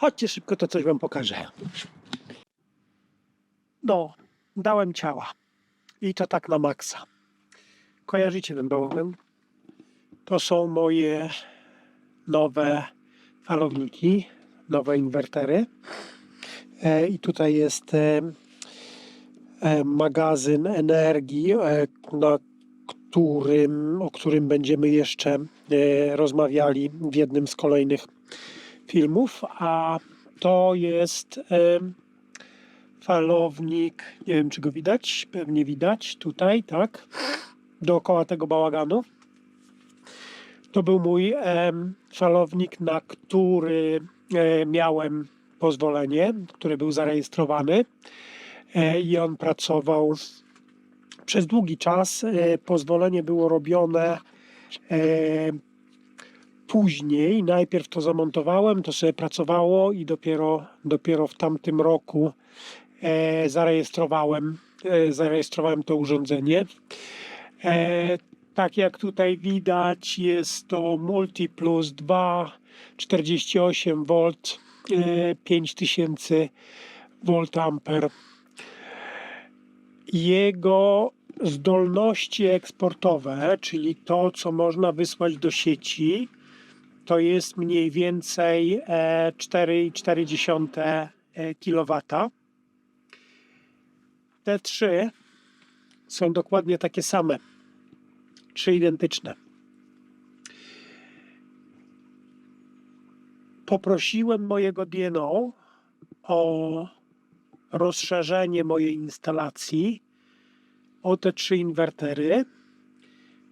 Chodźcie szybko, to coś wam pokażę. No, dałem ciała. I to tak na maksa. Kojarzycie ten problem? To są moje nowe falowniki, nowe inwertery. E, I tutaj jest e, e, magazyn energii, e, na którym, o którym będziemy jeszcze e, rozmawiali w jednym z kolejnych filmów, a to jest falownik, nie wiem czy go widać, pewnie widać tutaj, tak, dookoła tego bałaganu. To był mój falownik, na który e, miałem pozwolenie, który był zarejestrowany e, i on pracował przez długi czas. E, pozwolenie było robione później. Najpierw to zamontowałem, to sobie pracowało i dopiero, dopiero w tamtym roku e, zarejestrowałem, e, zarejestrowałem to urządzenie. E, tak jak tutaj widać, jest to Multi Plus 2, 48 V, e, 5000 V. Jego zdolności eksportowe, czyli to, co można wysłać do sieci, to jest mniej więcej e, 4,4 kW. Te trzy są dokładnie takie same, trzy identyczne. Poprosiłem mojego DNO o rozszerzenie mojej instalacji o te trzy inwertery,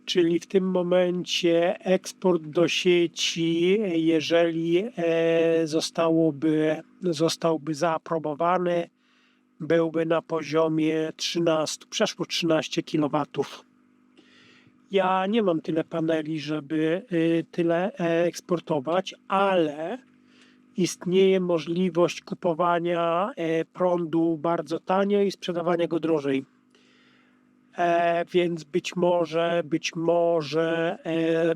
czyli w tym momencie eksport do sieci, jeżeli e, zostałoby, zostałby zaaprobowany, byłby na poziomie 13, przeszło 13 kW. Ja nie mam tyle paneli, żeby y, tyle e, eksportować, ale istnieje możliwość kupowania e, prądu bardzo tanio i sprzedawania go drożej. E, więc być może, być może e,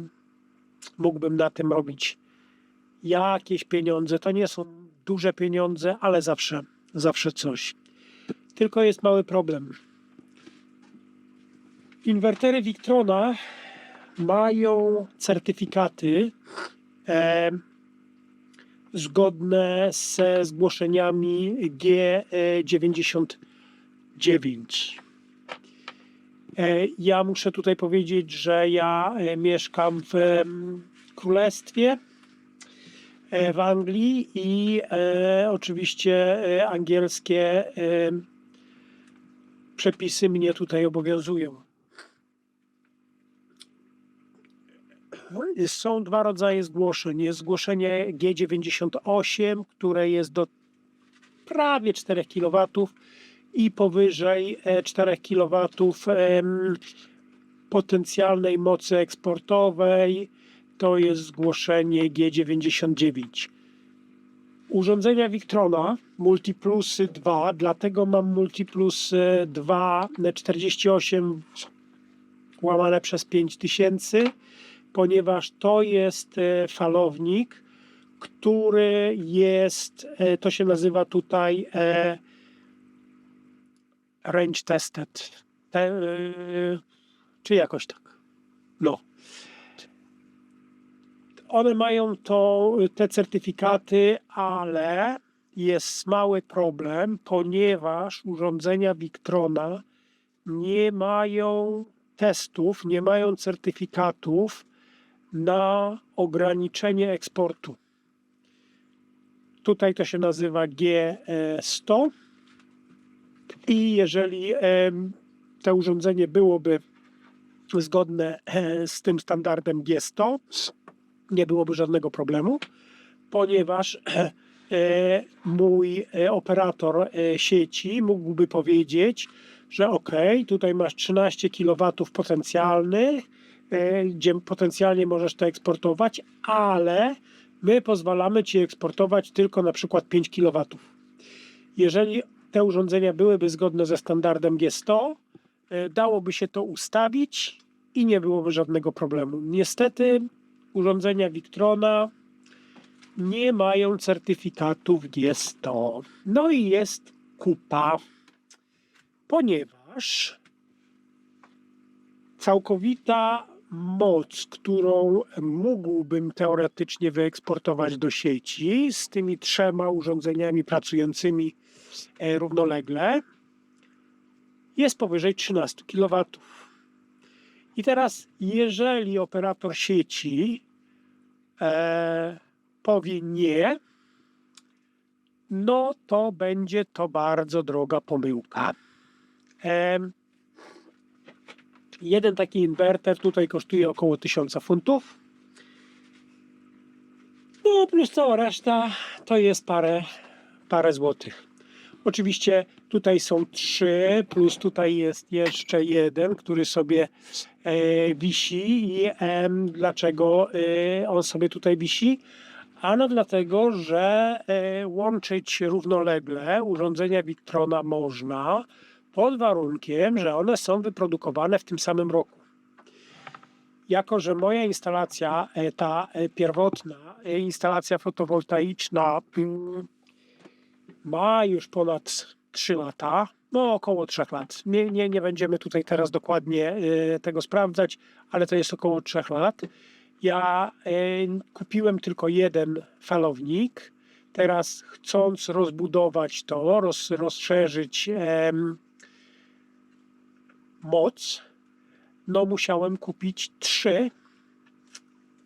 mógłbym na tym robić jakieś pieniądze. To nie są duże pieniądze, ale zawsze, zawsze coś. Tylko jest mały problem. Inwertery Victrona mają certyfikaty e, zgodne ze zgłoszeniami G99. E, Ja muszę tutaj powiedzieć, że ja e, mieszkam w Królestwie, e, w Anglii i oczywiście angielskie przepisy mnie tutaj obowiązują. Są dwa rodzaje zgłoszeń. Jest zgłoszenie G98, które jest do prawie 4 kW i powyżej e, 4 kW em, potencjalnej mocy eksportowej. To jest zgłoszenie G99. Urządzenia Victrona Multiplusy 2, dlatego mam Multiplus e, 2 e, 48 łamane przez 5000, ponieważ to jest e, falownik, który jest, e, to się nazywa tutaj e, range tested, Te, e, czy jakoś tak. No. One mają to, te certyfikaty, ale jest mały problem, ponieważ urządzenia Victrona nie mają testów, nie mają certyfikatów na ograniczenie eksportu. Tutaj to się nazywa G100 i jeżeli to urządzenie byłoby zgodne e, z tym standardem G100, nie byłoby żadnego problemu, ponieważ e, mój e, operator sieci mógłby powiedzieć, że ok, tutaj masz 13 kW potencjalnych, gdzie potencjalnie możesz to eksportować, ale my pozwalamy Ci eksportować tylko na przykład 5 kW. Jeżeli te urządzenia byłyby zgodne ze standardem G100, e, dałoby się to ustawić i nie byłoby żadnego problemu. Niestety urządzenia Victrona nie mają certyfikatów G100. No i jest kupa, ponieważ całkowita moc, którą mógłbym teoretycznie wyeksportować do sieci z tymi trzema urządzeniami pracującymi równolegle, jest powyżej 13 kW. I teraz, jeżeli operator sieci e, powie nie, no to będzie to bardzo droga pomyłka. Em, jeden taki inwerter tutaj kosztuje około 1000 funtów. No plus cała reszta to jest parę, parę złotych. Oczywiście tutaj są trzy, plus tutaj jest jeszcze jeden, który sobie e, wisi. I em, dlaczego e, on sobie tutaj wisi? Ano dlatego, że e, łączyć równolegle urządzenia Victrona można pod warunkiem, że one są wyprodukowane w tym samym roku. Jako, że moja instalacja, e, ta e, pierwotna e, instalacja fotowoltaiczna mm, ma już ponad 3 lata, no około 3 lat. Nie, nie, nie będziemy tutaj teraz dokładnie e, tego sprawdzać, ale to jest około 3 lat. Ja e, kupiłem tylko jeden falownik. Teraz chcąc rozbudować to, roz, rozszerzyć em, moc, no musiałem kupić trzy,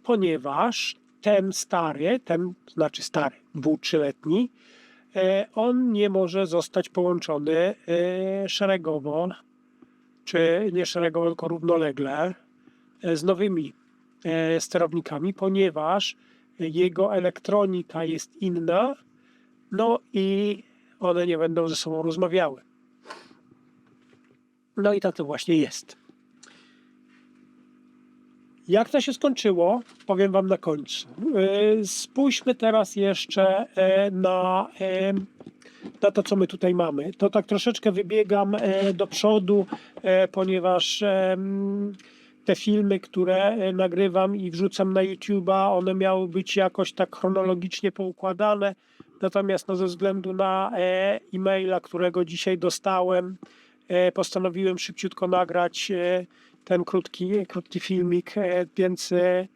ponieważ ten stary, ten znaczy stary, był trzyletni, e, on nie może zostać połączony e, szeregowo, czy nie szeregowo, tylko równolegle e, z nowymi e, sterownikami, ponieważ jego elektronika jest inna, no i one nie będą ze sobą rozmawiały. No i tak to właśnie jest. Jak to się skończyło, powiem Wam na końcu. Yy, Spójrzmy teraz jeszcze e, na, e, na to, co my tutaj mamy. To tak troszeczkę wybiegam e, do przodu, e, ponieważ te filmy, które e, nagrywam i wrzucam na YouTube'a, one miały być jakoś tak chronologicznie poukładane. Natomiast no, ze względu na e, e-maila, którego dzisiaj dostałem, e, postanowiłem szybciutko nagrać e, ten krótki, krótki filmik, e, więc e,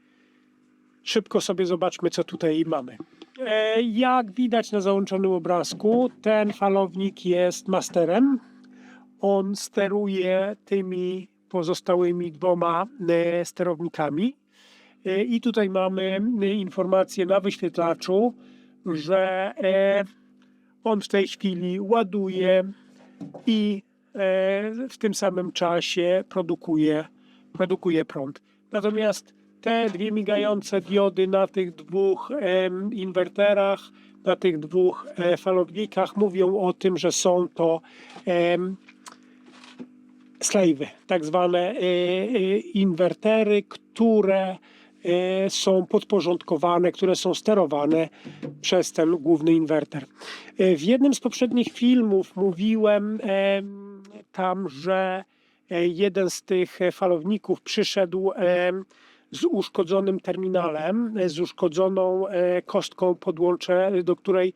szybko sobie zobaczmy, co tutaj mamy. E, Jak widać na załączonym obrazku, ten falownik jest masterem. On steruje tymi pozostałymi dwoma sterownikami. I tutaj mamy informację na wyświetlaczu, że on w tej chwili ładuje i w tym samym czasie produkuje, produkuje prąd. Natomiast te dwie migające diody na tych dwóch inwerterach, na tych dwóch e, falownikach mówią o tym, że są to em, slave'y, tak zwane e, e, inwertery, które e, są podporządkowane, które są sterowane przez ten główny inwerter. E, W jednym z poprzednich filmów mówiłem em, tam, że e, jeden z tych e, falowników przyszedł em, z uszkodzonym terminalem, e, z uszkodzoną e, kostką podłącze, do której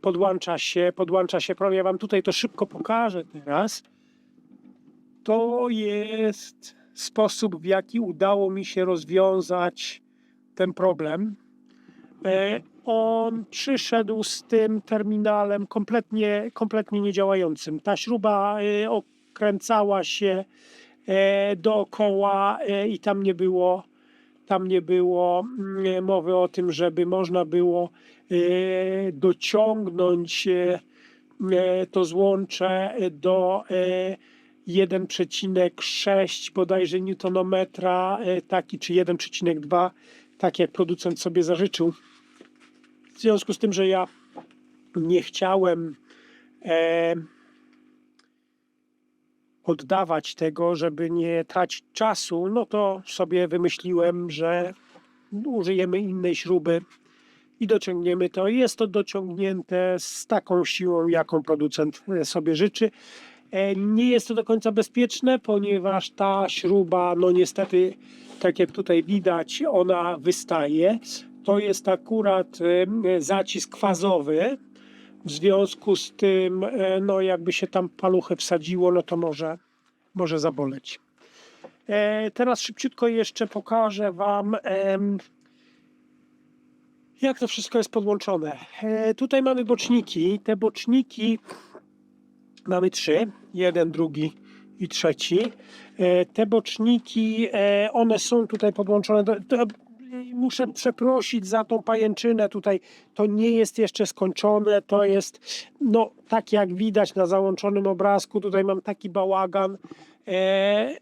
podłącza się, podłącza się prąd. Ja wam tutaj to szybko pokażę teraz. To jest sposób, w jaki udało mi się rozwiązać ten problem. On przyszedł z tym terminalem kompletnie, kompletnie niedziałającym. Ta śruba e, okręcała się e, dookoła e, i tam nie było, tam nie było mm, mowy o tym, żeby można było e, dociągnąć to złącze do e, 1,6 bodajże newtonometra, taki czy 1,2, tak jak producent sobie zażyczył. W związku z tym, że ja nie chciałem e, oddawać tego, żeby nie tracić czasu, no to sobie wymyśliłem, że użyjemy innej śruby i dociągniemy to. Jest to dociągnięte z taką siłą, jaką producent e, sobie życzy. E, Nie jest to do końca bezpieczne, ponieważ ta śruba, no niestety, tak jak tutaj widać, ona wystaje. To jest akurat zacisk fazowy. W związku z tym, e, no jakby się tam paluchę wsadziło, no to może, może zaboleć. E, Teraz szybciutko jeszcze pokażę Wam, jak to wszystko jest podłączone. E, Tutaj mamy boczniki. Te boczniki mamy trzy. Jeden, drugi i trzeci. Te boczniki, one są tutaj podłączone. Do, muszę przeprosić za tą pajęczynę tutaj. To nie jest jeszcze skończone. To jest, no tak jak widać na załączonym obrazku. Tutaj mam taki bałagan. E,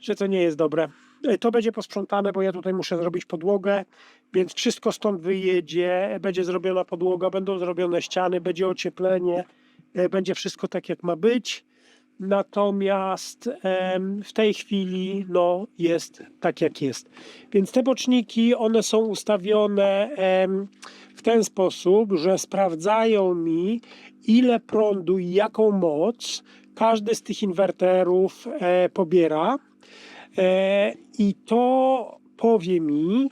że to nie jest dobre. E, To będzie posprzątane, bo ja tutaj muszę zrobić podłogę, więc wszystko stąd wyjedzie, będzie zrobiona podłoga, będą zrobione ściany, będzie ocieplenie, e, będzie wszystko tak jak ma być. Natomiast w tej chwili no, jest tak jak jest. Więc te boczniki, one są ustawione w ten sposób, że sprawdzają mi, ile prądu i jaką moc każdy z tych inwerterów e, pobiera. E, I to powie mi,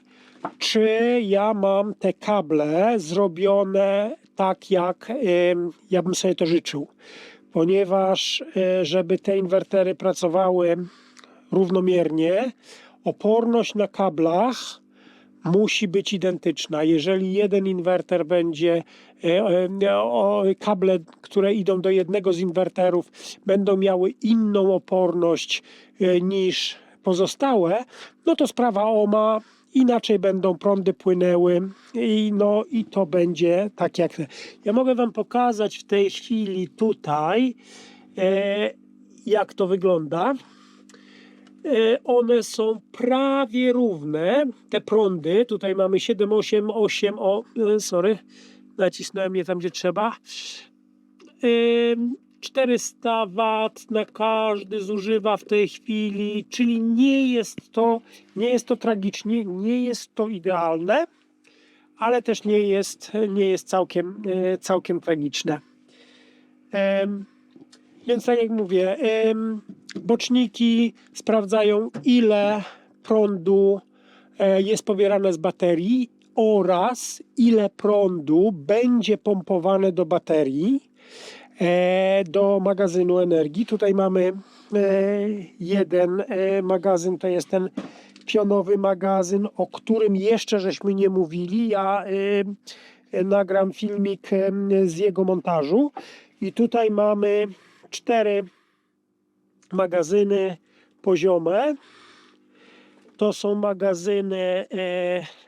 czy ja mam te kable zrobione tak, jak ja bym sobie to życzył. Ponieważ, e, żeby te inwertery pracowały równomiernie, oporność na kablach musi być identyczna. Jeżeli jeden inwerter będzie, e, e, kable, które idą do jednego z inwerterów, będą miały inną oporność niż pozostałe, no to sprawa OMA, inaczej będą prądy płynęły i, no, i to będzie tak jak. Ja mogę Wam pokazać w tej chwili tutaj, e, jak to wygląda. E, one są prawie równe, te prądy. Tutaj mamy 7, 8, 8, o, e, sorry, nacisnąłem je tam, gdzie trzeba. Ym, 400 W na każdy zużywa w tej chwili, czyli nie jest to, nie jest to tragicznie, nie jest to idealne, ale też nie jest, nie jest całkiem, e, całkiem tragiczne. Więc tak jak mówię, boczniki sprawdzają ile prądu e, jest pobierane z baterii oraz ile prądu będzie pompowane do baterii do magazynu energii. Tutaj mamy e, jeden e, magazyn, to jest ten pionowy magazyn, o którym jeszcze żeśmy nie mówili. Ja e, nagram filmik e, z jego montażu. I tutaj mamy cztery magazyny poziome. To są magazyny e,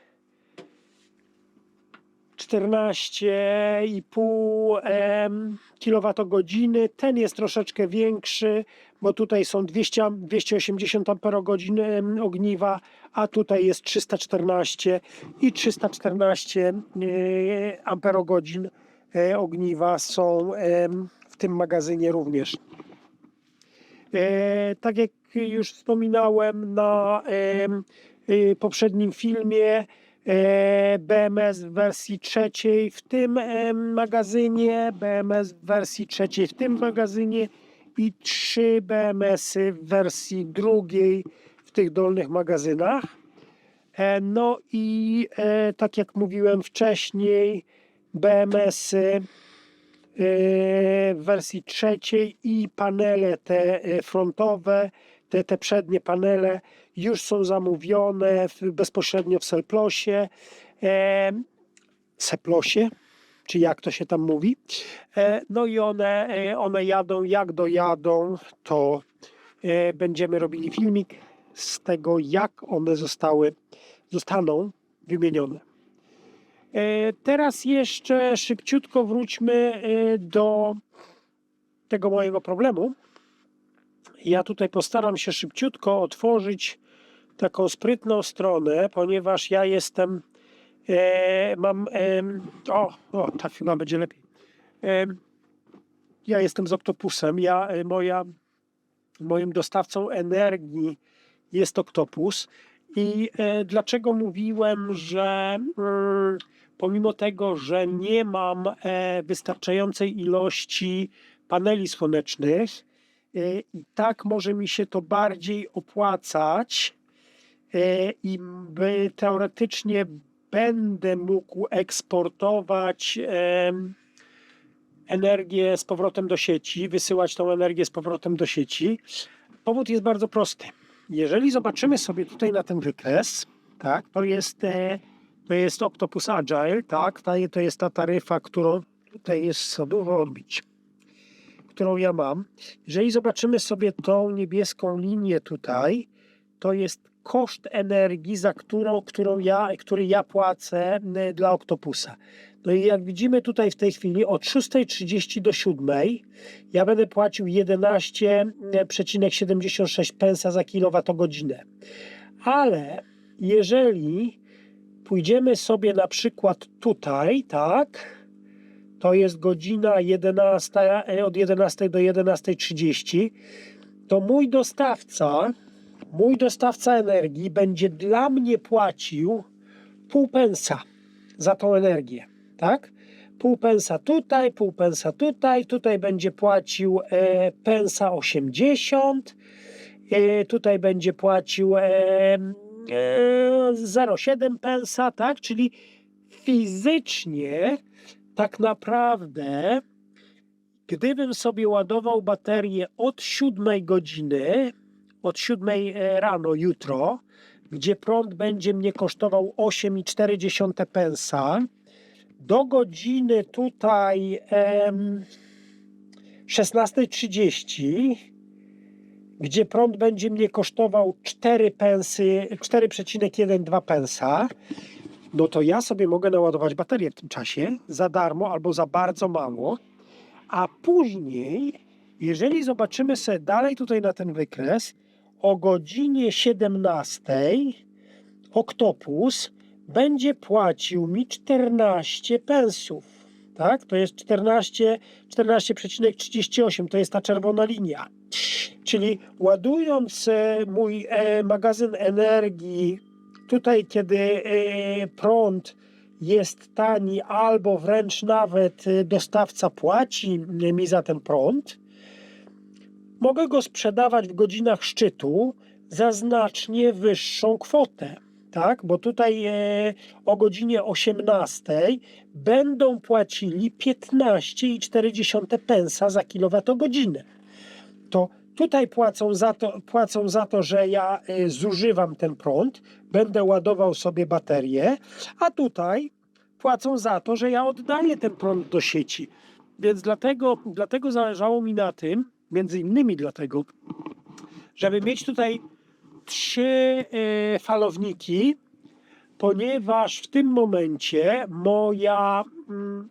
14,5 em, kWh. Ten jest troszeczkę większy, bo tutaj są 200, 280 Ah ogniwa, a tutaj jest 314 i 314 e, amperogodzin e, ogniwa są w tym magazynie również. E, tak jak już wspominałem na poprzednim filmie, BMS w wersji trzeciej w tym magazynie, BMS w wersji trzeciej w tym magazynie i trzy BMS-y w wersji drugiej w tych dolnych magazynach. E, No i e, tak jak mówiłem wcześniej, BMS-y e, w wersji trzeciej i panele te e, frontowe, te, te przednie panele już są zamówione w, bezpośrednio w Selplosie. E, Seplosie, czy jak to się tam mówi. E, no i one, e, one jadą, jak dojadą, to e, będziemy robili filmik z tego, jak one zostały, zostaną wymienione. E, Teraz jeszcze szybciutko wróćmy e, do tego mojego problemu. Ja tutaj postaram się szybciutko otworzyć taką sprytną stronę, ponieważ ja jestem, e, mam, em, o, o, ta chyba będzie lepiej. Em, ja jestem z Octopusem, ja, e, moja, moim dostawcą energii jest Octopus. I e, dlaczego mówiłem, że mm, pomimo tego, że nie mam e, wystarczającej ilości paneli słonecznych, e, i tak może mi się to bardziej opłacać e, i by teoretycznie będę mógł eksportować energię z powrotem do sieci, wysyłać tą energię z powrotem do sieci. Powód jest bardzo prosty. Jeżeli zobaczymy sobie tutaj na ten wykres, tak, to jest, e, to jest Octopus Agile, tak, to, jest ta taryfa, którą tutaj jest co odbić, którą ja mam. Jeżeli zobaczymy sobie tą niebieską linię tutaj, to jest koszt energii, za którą, którą ja, który ja płacę m, dla Octopusa. No i jak widzimy tutaj w tej chwili od 6.30 do 7.00 ja będę płacił 11,76 pensa za kilowatogodzinę. Ale jeżeli pójdziemy sobie na przykład tutaj, tak, to jest godzina 11, e, od 11 do 11.30, to mój dostawca, mój dostawca energii będzie dla mnie płacił pół pensa za tą energię, tak? Pół pensa tutaj, pół pensa tutaj, tutaj będzie płacił e, pensa 80, e, tutaj będzie płacił e, e, 0,7 pensa, tak? Czyli fizycznie tak naprawdę gdybym sobie ładował baterię od 7 godziny, od 7 rano jutro, gdzie prąd będzie mnie kosztował 8,4 pensa, do godziny tutaj em, 16.30, gdzie prąd będzie mnie kosztował 4 pensy, 4,12 pensa, no to ja sobie mogę naładować baterię w tym czasie za darmo albo za bardzo mało, a później, jeżeli zobaczymy sobie dalej tutaj na ten wykres, o godzinie 17 Oktopus będzie płacił mi 14 pensów. Tak? To jest 14, 14,38, to jest ta czerwona linia. Czyli ładując e, mój e, magazyn energii tutaj, kiedy e, prąd jest tani, albo wręcz nawet e, dostawca płaci mi za ten prąd, mogę go sprzedawać w godzinach szczytu za znacznie wyższą kwotę. Tak, bo tutaj e, o godzinie 18 będą płacili 15,4 pensa za kilowatogodzinę. To tutaj płacą za to, płacą za to, że ja e, zużywam ten prąd, będę ładował sobie baterię, a tutaj płacą za to, że ja oddaję ten prąd do sieci. Więc dlatego, dlatego zależało mi na tym, między innymi dlatego, żeby mieć tutaj trzy e, falowniki, ponieważ w tym momencie moja mm,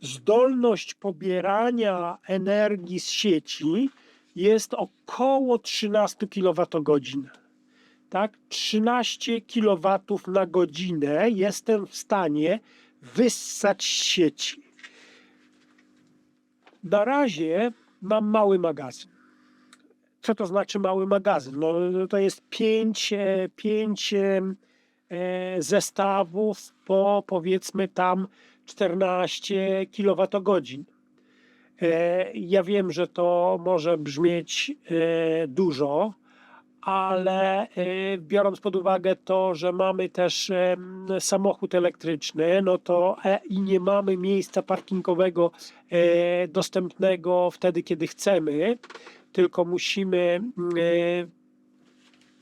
zdolność pobierania energii z sieci jest około 13 kWh. Tak, 13 kW na godzinę jestem w stanie wyssać z sieci. Na razie mam mały magazyn. Co to znaczy mały magazyn? No, to jest pięć, e, pięć e, e, zestawów po powiedzmy tam 14 kWh. E, Ja wiem, że to może brzmieć e, dużo, ale e, biorąc pod uwagę to, że mamy też samochód elektryczny, no to i nie mamy miejsca parkingowego dostępnego wtedy, kiedy chcemy, tylko musimy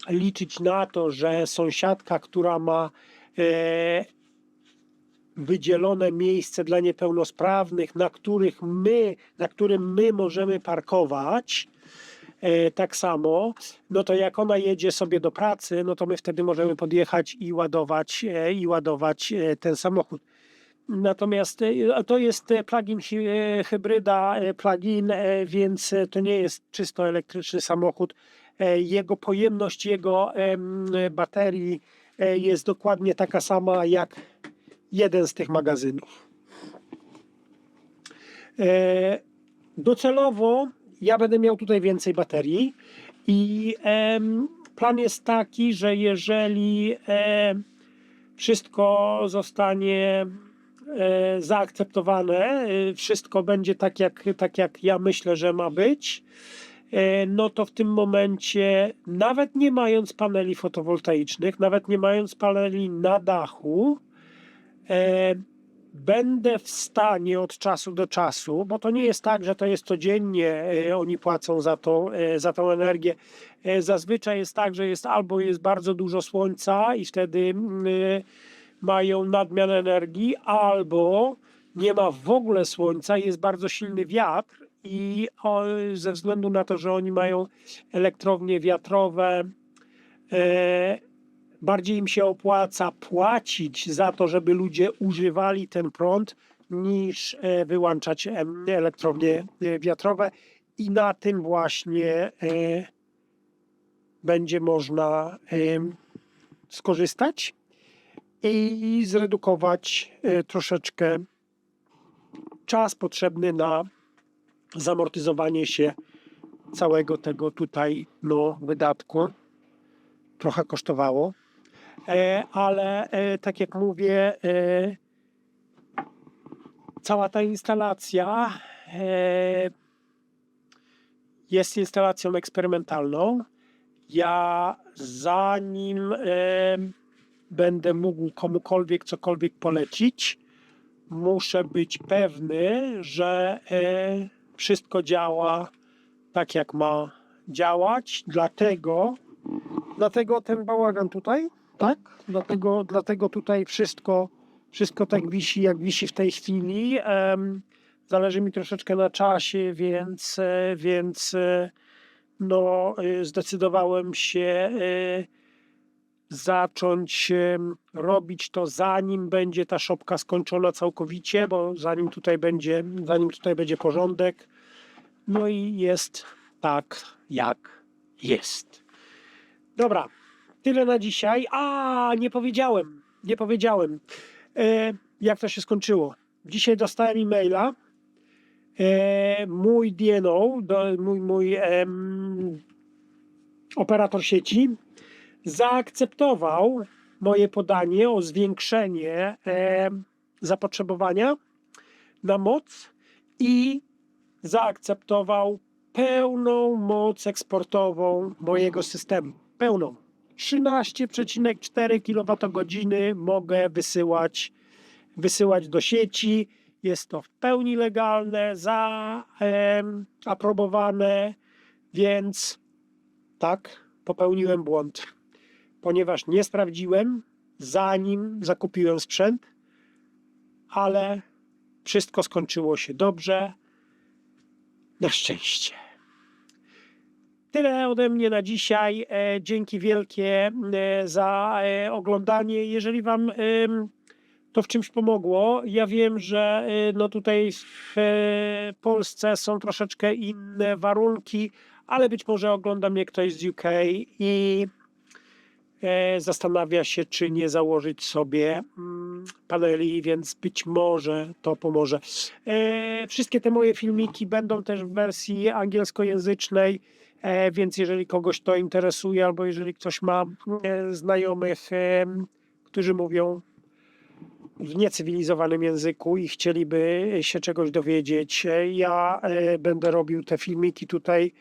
liczyć na to, że sąsiadka, która ma wydzielone miejsce dla niepełnosprawnych, na których my, na którym my możemy parkować, e, tak samo, no to jak ona jedzie sobie do pracy, no to my wtedy możemy podjechać i ładować, e, i ładować e, ten samochód. Natomiast to jest plug-in hy- hybryda, plug-in, więc to nie jest czysto elektryczny samochód. Jego pojemność jego baterii jest dokładnie taka sama jak jeden z tych magazynów. E, Docelowo ja będę miał tutaj więcej baterii i plan jest taki, że jeżeli em, wszystko zostanie e, zaakceptowane, e, wszystko będzie tak jak, tak jak ja myślę, że ma być, e, no to w tym momencie, nawet nie mając paneli fotowoltaicznych, nawet nie mając paneli na dachu, e, będę w stanie od czasu do czasu, bo to nie jest tak, że to jest codziennie, e, oni płacą za, to, e, za tą energię. E, Zazwyczaj jest tak, że jest albo jest bardzo dużo słońca i wtedy mm, mają nadmiar energii, albo nie ma w ogóle słońca, jest bardzo silny wiatr i ze względu na to, że oni mają elektrownie wiatrowe, bardziej im się opłaca płacić za to, żeby ludzie używali ten prąd, niż e, wyłączać elektrownie e, wiatrowe i na tym właśnie e, będzie można skorzystać i zredukować troszeczkę czas potrzebny na zamortyzowanie się całego tego tutaj no, wydatku. Trochę kosztowało, ale e, tak jak mówię, e, cała ta instalacja e, jest instalacją eksperymentalną. Ja zanim e, będę mógł komukolwiek cokolwiek polecić, muszę być pewny, że e, wszystko działa tak, jak ma działać. Dlatego, dlatego ten bałagan tutaj, tak? Dlatego, dlatego tutaj wszystko, wszystko tak wisi, jak wisi w tej chwili. Zależy mi troszeczkę na czasie, więc, e, więc e, no, e, zdecydowałem się zacząć robić to zanim będzie ta szopka skończona całkowicie, bo zanim tutaj będzie, zanim tutaj będzie porządek. No i jest tak, jak jest. Dobra, tyle na dzisiaj. A, nie powiedziałem, nie powiedziałem, e, jak to się skończyło. Dzisiaj dostałem e-maila. E, mój DNO, do, mój, mój em, operator sieci, zaakceptował moje podanie o zwiększenie e, zapotrzebowania na moc i zaakceptował pełną moc eksportową mojego systemu. Pełną. 13,4 kWh mogę wysyłać, wysyłać do sieci. Jest to w pełni legalne, zaaprobowane, więc tak, popełniłem błąd ponieważ nie sprawdziłem, zanim zakupiłem sprzęt, ale wszystko skończyło się dobrze. Na szczęście. Tyle ode mnie na dzisiaj. E, Dzięki wielkie e, za e, oglądanie. Jeżeli Wam to w czymś pomogło, ja wiem, że no tutaj w Polsce są troszeczkę inne warunki, ale być może ogląda mnie ktoś z UK i zastanawia się, czy nie założyć sobie mm, paneli, więc być może to pomoże. Wszystkie te moje filmiki będą też w wersji angielskojęzycznej, więc jeżeli kogoś to interesuje, albo jeżeli ktoś ma e, znajomych, e, którzy mówią w niecywilizowanym języku i chcieliby się czegoś dowiedzieć, e, ja e, będę robił te filmiki tutaj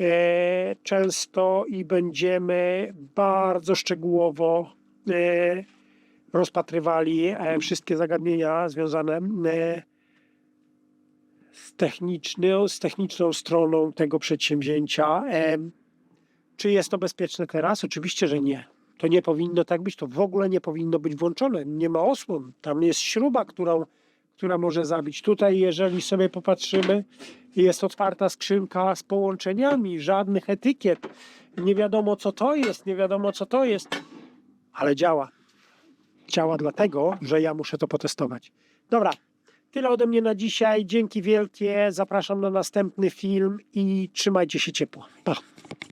e, często i będziemy bardzo szczegółowo e, rozpatrywali e, wszystkie zagadnienia związane e, z, techniczną, z techniczną stroną tego przedsięwzięcia. Czy jest to bezpieczne teraz? Oczywiście, że nie. To nie powinno tak być, to w ogóle nie powinno być włączone. Nie ma osłon. Tam jest śruba, którą, która może zabić. Tutaj, jeżeli sobie popatrzymy, jest otwarta skrzynka z połączeniami, żadnych etykiet. Nie wiadomo, co to jest, nie wiadomo, co to jest, ale działa. Działa dlatego, że ja muszę to potestować. Dobra, tyle ode mnie na dzisiaj. Dzięki wielkie. Zapraszam na następny film i trzymajcie się ciepło. Pa.